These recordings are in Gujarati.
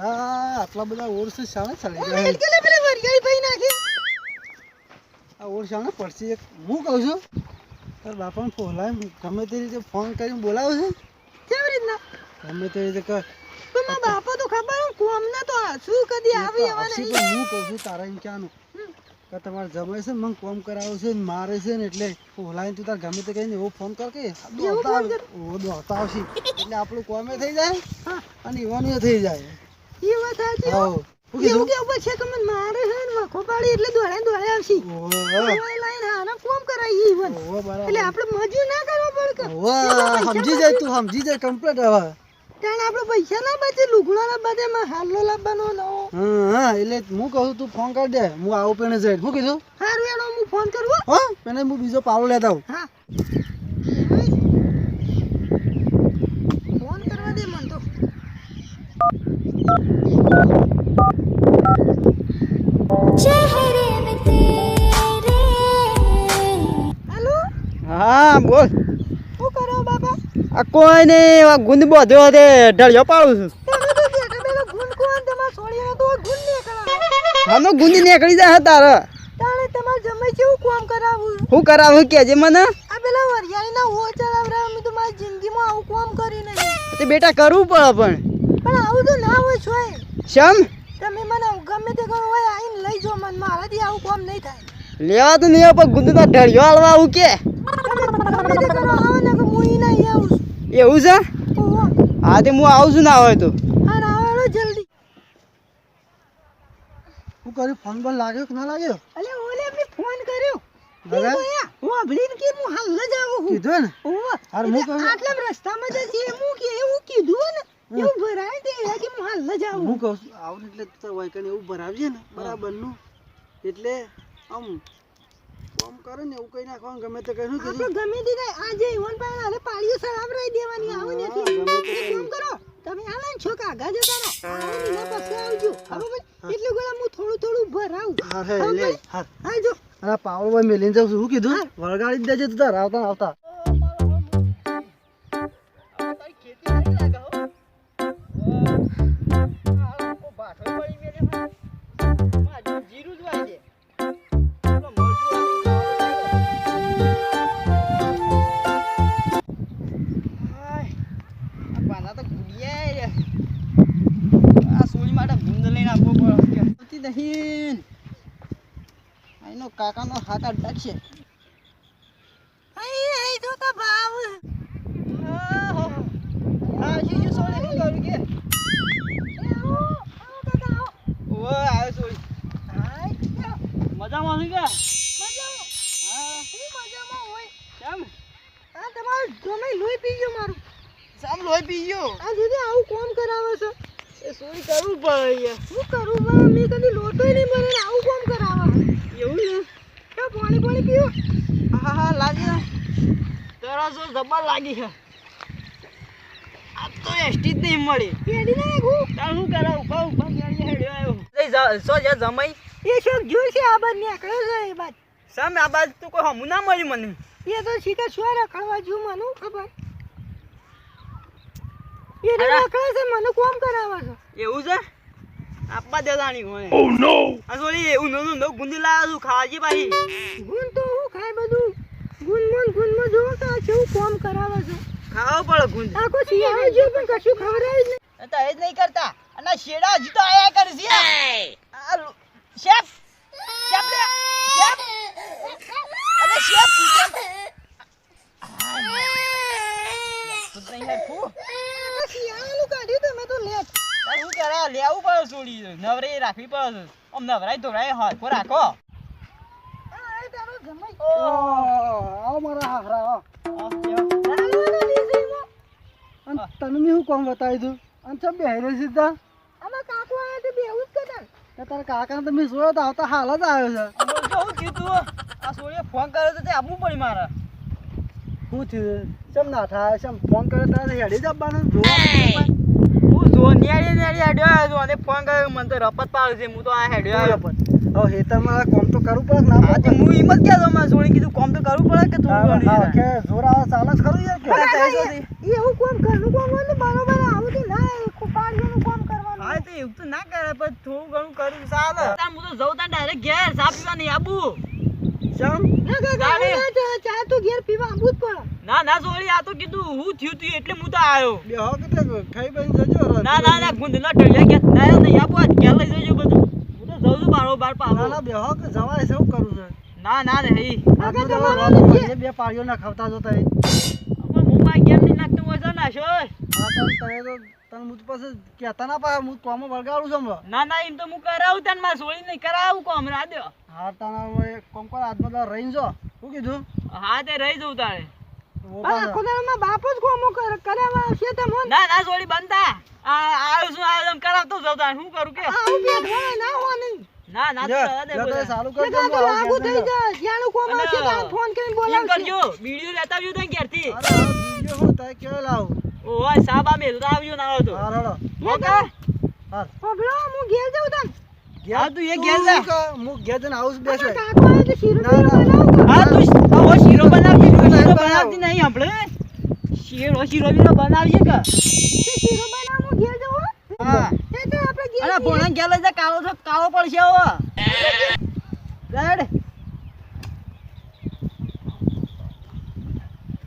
હા આટલા બધા ઓર છે શાણે ચાલે ગયા હેડકે લે પેલે વરિયાળી ભાઈ નાખી. આ ઓર શાણે પડશે એક. હું કહું છું તાર બાપાને ફોલાય ગમે તે રીતે ફોન કરીને બોલાવો છે. કેવી રીતના? ગમે તે રીતે કર. તો મારા બાપા તો ખબર હું કોમને તો શું કદી આવી એવા નહીં હું કહું છું તારા એમ ક્યાંનું કે તમારે જમાય છે મને કોમ કરાવે છે ને મારે છે ને એટલે ફોલાઈને તું તાર ગમે તે કહીને એવો ફોન કર કે દોડતા આવશે. એટલે આપણું કોમે થઈ જાય અને ઈવાની થઈ જાય. એ વાત સાચી હો. એવું કે ઉપર કે મને મારે છે ને વખો પાડી એટલે દોડે દોડે આવશે. લાઈન હારા કોમ કરાય ઈ વન એટલે આપણે મજૂર ના કરવો પડે સમજી જાય તું સમજી જાય કમ્પ્લીટ હવે. ત્યાં આપણે પૈસા ના બચે લુગડા ના બચે માં હાલો લાવવાનો નવો હા હા એટલે હું કહું તું ફોન કર દે. હું આવું પેને જઈ હું કીધું? હારું એનો હું ફોન કરવો હા. પેને હું બીજો પાવડો લેતા આવું. હા. બોલ. શું કરો બાબા આ કોઈ નહીં આ ગુંદ બધો તે ઢળિયો પાડું છું. આનો ગુંદ નીકળી. જાય તારે. તાણે તમારે જમે છે હું કોમ કરાવું? હું કરાવું કેજે મને. આ પેલા વરિયાળીના હો ચડાવરા અમે તો મારી જિંદગીમાં આવું કોમ કરી નહીં. તે બેટા કરવું પડે પણ. પણ આવું તો ના હોય છોય. શમ? તમે મને ગમે તે કરો હોય આઈને લઈ જાઓ મને. મારાથી આવું કોમ નહીં થાય. લેવા તો નહીં પણ ગુંદ તો ઢળિયો હાલવા આવું કે. એવું છે? હા. તે હું આવું છું ના હોય તો. જલ્દી. શું કર્યું? ફોન પણ લાગ્યો કે ના લાગ્યો? અલે ઓલે મેં ફોન કર્યો. દાદા? હું અભડીને કે હું હાલ જ આવું કીધું ને? ઓહો હાર હું કહું આટલા રસ્તામાં જ છે હું કે એવું કીધું ને. એવું ભરાય એ કે હું હાલ કહું આવું એટલે તું વાયકન એવું ભરાવજે ને બરાબરનું. એટલે આમ કામ કરે ને એવું કઈ નાખવાનું ગમે તે કઈ કીધું? ગમે તે થાય, આજે ઈવન પાસે હાલે પાળીઓ રહી દેવાની આવું નથી. કામ કરો તમે આ ને છો કાગા જતા રહો. આવું ને પછી આવજો. બરોબર એટલે ગળા હું થોડું થોડું ભરાવું અરે લે હા આ પાવડો ભાઈ મેલીને છું. શું કીધું? વળગાડી જ દેજે તું તાર આવતા આવતા. સોળી હાય. ક્યાં? મજામાં કે? મજામાં. હા. હું મજામાં હોય. કેમ? આ તમારું જમાઈ લોહી પી ગયો મારું. સામ લોહી પી ગયો. આ દીદી આવું કોમ કરાવે છે. એ સોળી કરવું ભાઈ શું કરું ભાઈ મેં કદી લોટોય નહીં મળે આવું કોમ કરાવે એવું છે છે પાણી પાણી પીવો? હા હા લાગી તરા જો જબર લાગી છે. આ તો એસટી જ નહીં મળી. પેડી ના હું તાર શું કરે? ઊભા ઊભા ગાડી હેડ્યો આવ્યો. સો જા જમાઈ. એ શોખ છે આ બાદ નીકળ્યો છે એ બાદ સામે આ બાજુ તો કોઈ હમું ના મળી મને. એ તો શીખે શું રખડવા જો મને ખબર? એ. રખડે છે મને કોમ કરાવે છે. એવું છે? આપવા દેવાની હોય ઓ નો આ સોરી એવું નો નો ગુંદી લાવ્યો છું ખાજી ભાઈ ગુણ તો હું ખાય બધું ગુન મન ગુનમાં જો કા છું કોમ કરાવે છે ખાવ પડે ગુંદ આ કોઈ આવે જો પણ કશું ખવડાય જ નહીં તો એ જ નહીં કરતા અને શેડા જ તો આયા કરે છે શેફ શેફ લે શેફ અને શેફ કૂતરા કૂતરા યાર હે આ શિયાળાનું કાઢ્યું તમે તો લેટ લેવું પડે છોડી નવરે રાખવી પડે આમ નવરાય ધોરાય હાથો રાખો આવો મારા હારા તને મેં શું કામ બતાવી અને ચમ બેહી સીધા આમાં કાકુ આયા તે બેવું જ કે કાકાને તમે જોયો તો આવતા હાલ આવ્યો છે શું આ સોળીએ ફોન કર્યો તો તે આપવું પડી મારે શું થયું ચમ ના થાય ચમ ફોન કરે તારે હેડી જ આપવાનું જોવા જો નેડી નેડી હેડ્યો આવ્યો અને ફોન કર્યો મને તો રપત પાડે છે હું તો આ હેડ્યો આવ્યો હવે હેતરમાં કોમ તો કરવું પડે ના હા તે હું હિંમત જ તો મેં સોળી કીધું કોમ તો કરવું પડે કે હા, હા, કે જોર આવે ચાલે ખરું યાર કે. એવું કોમ ઘરનું કોમ હોય ને બરોબર આવું તો ના કોમ કરવાનું. હા તે તે એવું તો ના કરે પણ થોડું ઘણું કરું ચાલે. હું તો જઉં ત્યાં ડાયરેક્ટ ઘેર સાફ પીવા નહીં આબુ. ચમ? ના? ના ચા- તો ઘેર પીવા આવું જ પડે ના ના સોળી આ તો કીધું હું થયું તું એટલે હું તો આવ્યો બે હો કે ખાઈ બની જજો ના ના ના ગુંદ ના ટળિયા કે ના નહીં આબુ આજ ઘેર લઈ જજો બધું. હું તો જઉં છું બારો બાર ના ના બે હો કે જવાય છે હું કરું છે? ના ના રે જે- બે પાળીઓ ના ખાવતા જતા હું. મારા ઘેર નહીં નાખતો હોય તો નાશો હા તને તમે તો તને હું પછી કહેતા ના પા હું કોમ વળગાડું છું હમણાં. ના ના એમ તો હું કરાવું તને મારે સોળી નહીં કરાવું કોમ રાદ્યો હા તાના હવે કોમ કર આજમાં તારે રહીને જો. શું કીધું? હા તે રહી જવું તારે. પાછા. બાપ જ કોમો કર- કરાવવા આવશે તમને ના ના સોળી બનતા. આ આવ્યો છું આવ્યો છું કરાવતો જાઉં તારે શું કરું કે? આવું પેટ હોય ના હોય ના ના તો કે કરજો, હું આવું આગું થઈ. જાય. જ્યાંનું કોમ આવશે ત્યાં ફોન કરીને કરજો વીડિયો લેતા આવ્યો તો ઘેરથી. અરે વિડિયો હું તારે કેવો લાવું? ઓય સાબા મેલતા આવ્યો ના આવ્યો તો. હા, રડો. ઓકે હા. પગલો હું ઘેર જાઉં તન. હા, તું એ ઘેર જા. હું ઘેર જઈને આવું બેસે. કાકો તો શીરો બનાવો હા તું આવો શીરો બનાવતી શીરો બનાવતી નહીં આપણે. શીરો શીરો બીરો બનાવીએ કે? શીરો બનાવ હું ઘેર જાઉં હા. એ તો આપણે ઘેર અરે ભોણા ઘેર લઈ જા કાળો તો કાળો પડશે ઓ રેડ.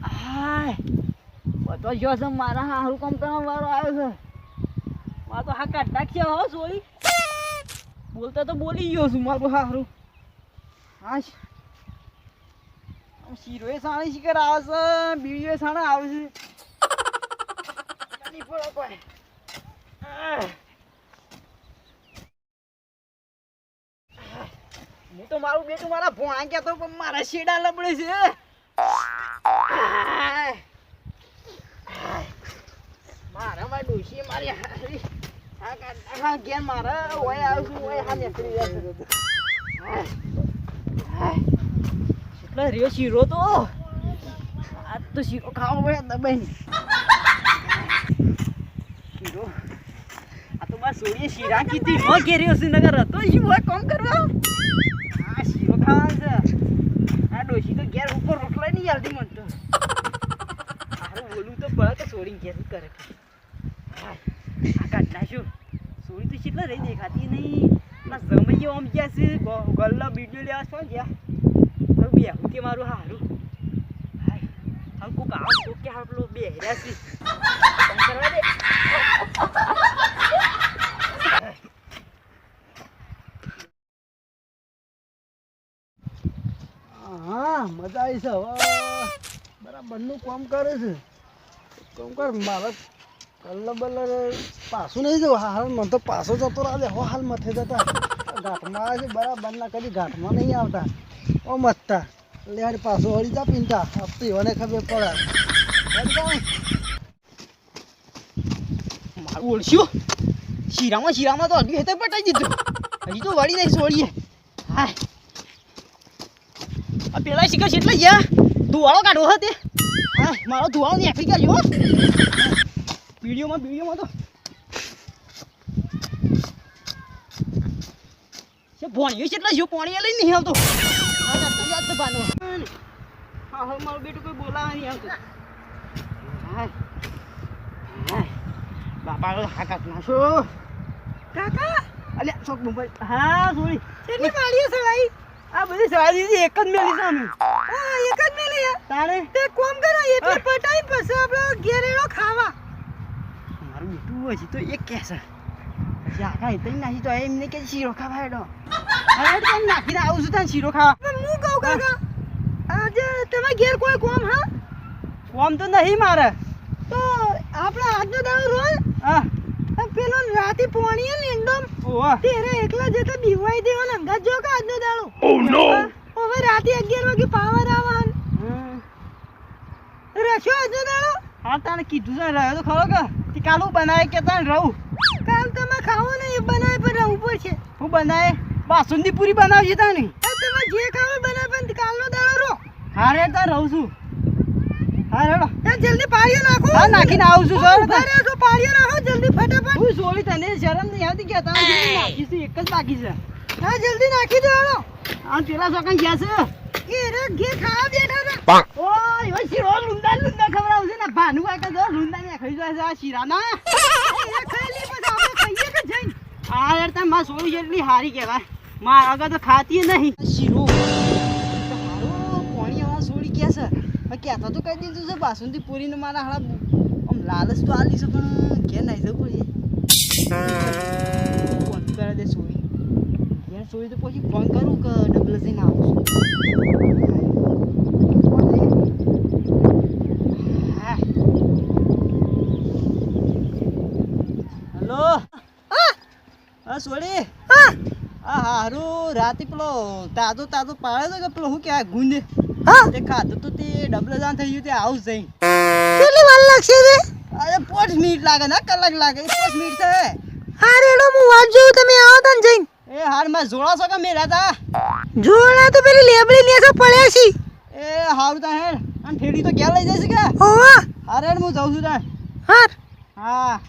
હાય. બધો જો છે મારા હારું કામ કરવા વાળો આવ્યો છે. મારે તો હા કાઢ નાખશે હો સોળી બોલતા તો બોલી ગયો છું મારું હારું. હા શીરોએ સાણી શિખર આવે છે એ સાણા આવે છે. ચાલી પડો હું તો મારું બેટું મારા ભોણા કહેતો પણ મારા શેડા લબડે છે. મારા ડોશી મારી હારી. આ કા- આ ઘેર મારા ઓય આવશું ઓય હા નીકળી જશે. કેટલો રહ્યો શીરો તો? આ તો શીરો ખાવો પડે દબાઈને શીરો. આ તો બસ સોળીએ શીરા કીધી. ન ઘેર્યો શ્રીનગર નગર હતો શું હોય કોમ કરવા? આ શીરો ખાવાનો છે. આ ડોશી તો ઘેર ઉપર રોટલા નહીં આવતી મને તો. બોલું તો પડે તો સોળી ઘેર કરે. કાઢ નાખ્યું સોળી તો કેટલા રહી દેખાતી નહીં ના સમય આમ ગયા છે ગલ્લા બીડીઓ લેવા છો ગયા હવે બે કે મારું હારું હવે કોક આવો કોક કે આપણો બે હેર્યા છે કરવા દે હા, મજા આવી છે. હવે બરાબરનું કામ કરે છે. કામ કર, મારે કલ્લો બલ્લો પાછું નહીં જવું. હાલ, મને તો પાછો જતો રાજે હો હાલ, મથે જતા. ગાંઠમાં આવે છે, બરાબર, ના કદી ઘાટમાં નહીં આવતા. ઓ મથતા લેડ પાછો હળી જા પીંટા. આપતી મને ખબર પડે. મારું ઓળશ્યો. શીરામાં શીરામાં તો હજી હેતે પટાઈ દીધું. હજી તો વળી નહીં સોળીએ. હા આ પેલા શીખર છે એટલે ગયા. ધુવાળો કાઢવો હતો તે. હા મારો ધુવાળો નહીં નીકળી ગયો વિડીયોમાં વિડીયોમાં તો. છે ભોણિયો છે એટલે જો પાણી લઈ નહીં આવતો? યાદ તો હા હવે મારું બેટું કોઈ બોલાવા નહીં આવતું. બાપા હાકાત નાખો કાકા? અલ્યા ચોક હા સોરી. કેટલી વાળીએ સળાઈ? આ બધી સારી એક જ મેલી સામે આ એક જ મેલી હે. તારે તે કોમ કરો એટલે પટાઈ પછી આપણે ઘેરેલો ખાવા. બેટું હજી તો એક કહેશે હજી આખા એટલે નાખી તો એમને કે શીરો ખાવા હેડો તો તને નાખીને આવું છું તને શીરો ખાવા હું કહું કાકા આજે તમારા ઘેર કોઈ કોમ હા કોમ તો નહીં મારે તો આપણે આજનો દાડો રોજ હા આ પેલો રાતે પોણીએ લીંડમ ઓવા તેરે એકલા જતા બીવાઈ દેવાના અંગાત જો કે આજનો દાડો હવે રાતે અગિયાર વાગે પાવર આવવાન રશો આજનો દાડો હા તને કીધું છે રહ્યો તો ખરો કે તે બનાય કે તને રહું? કાલ તમે ખાવો ને એ બનાવે પણ રહું પડશે હું બનાય? બાસુંદી પૂરી બનાવજે તને. તમે જે ખાવો બનાય બનાવે પણ કાલનો દાડો રો હારે રે રહું છું. હારે રો ત્યાં જલ્દી પાળીઓ નાખો. હા નાખીને આવું છું સર અરે તો પાળીઓ નાખો જલ્દી ફટાફટ. હું સોરી તને શરમ નહીં આવતી કે તમે નાખી છે એક જ બાકી છે. હા જલ્દી નાખી દો હાલો. આ પેલા સોકન ગયા છે. એ રે ઘે ખાવા બેઠા હતા. ઓય ઓય શીરો લુંડા લુંડા ખવડાવશે ને ભાનુ કાકા જો લુંડા ને ખાઈ જાય છે આ શીરાના ખાઈ લે આપણે ખાઈએ કે જઈને? આ યાર તારમાં સોળી જેટલી હારી કહેવાય. માર આગળ તો ખાતી નહીં. શીરો? પોણી આવા સોળી કે છે. હવે કહેતા તો કહી દીધું છે બાસુંદી પૂરીને મારા હાડા આમ લાલચ તો આલી છે પણ ઘેર નહીં જવું પડે. ફોન કરે દે સોરી ઘેર સોરી તો પછી ફોન કરું કે ડબલ જઈને આવું છું હા હલો હા સોળી હા આ હારું રાતે પેલો તાજો તાજો પાડે તો કે પેલો શું કહેવાય ગુંદ હા. તે ખાધું તો તે ડબલ જાન થઈ ગયું તે આવું જઈ કેટલી વાર લાગશે રે અરે પાંચ મિનિટ લાગે ના કલાક લાગે પાંચ મિનિટ છે. હા રેડો હું વાત જોઉં તમે આવો ને જઈને. એ હારમાં જોડા છો કે મેરા તા જોડા તો પેલી લેબડી લેસો તો પડ્યા છી. એ હારું તા હે અને ફેડી તો ક્યાં લઈ જશે કે? ઓવા હારે હું જાઉં છું તા હાર. હા.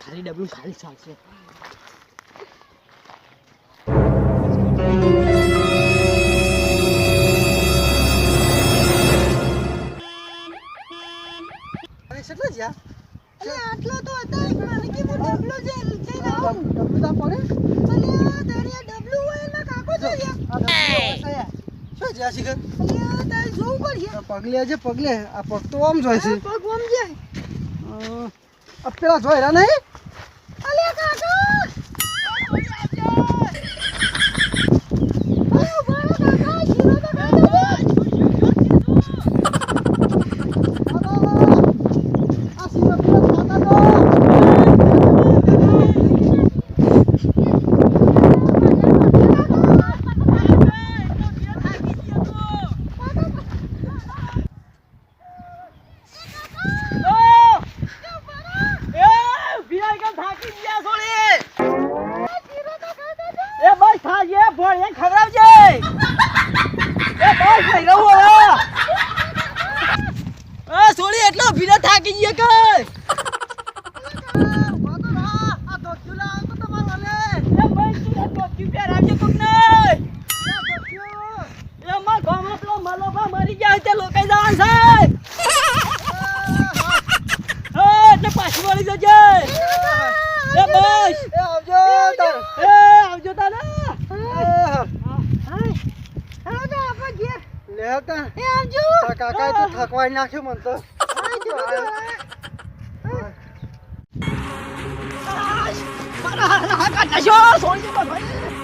ખાલી ડબલું ખાલી ચાલશે. અને કેટલા જ્યાં અલે આટલો તો હતા મને કે હું. ડબલો છે ડબલું તા પડે અલે તારી ડબલું હોય એમાં કાકો છે આ છે શું જ્યાં શીખર? તારે જોવું પડશે. પગલે છે પગલે. આ પગ તો આમ જોય છે. પગ આમ જાય. આ પેલા રહ્યા નહીં? અલે કાકા અલે ઊભા રહો કાકા શીરો તો ખાઈ લો આ સીધા પેલા ખાતા તો એ બસ ખાજે ભોળે ખવડાવજે એ બસ લઈ રહું હવે એ સોળી એટલો ભીડો થાકી ગયો કે એ બસ તું આ ટોપી પહેરાવજે કોકને એ માર ગામમાં પેલો મલોબા મરી ગયા હોય તે લોકાઈ જવાનું છે હા, એટલે પાછી વળી જજે એ બસ એ આવજો તાર એ આવજો તાને હાલો તો આપણે ઘેર લે તા એ આવજો તારા કાકાએ તો થકવાઈ નાખ્યો મન તો. મારા હાથ કાઢ નાખ્યો સોળી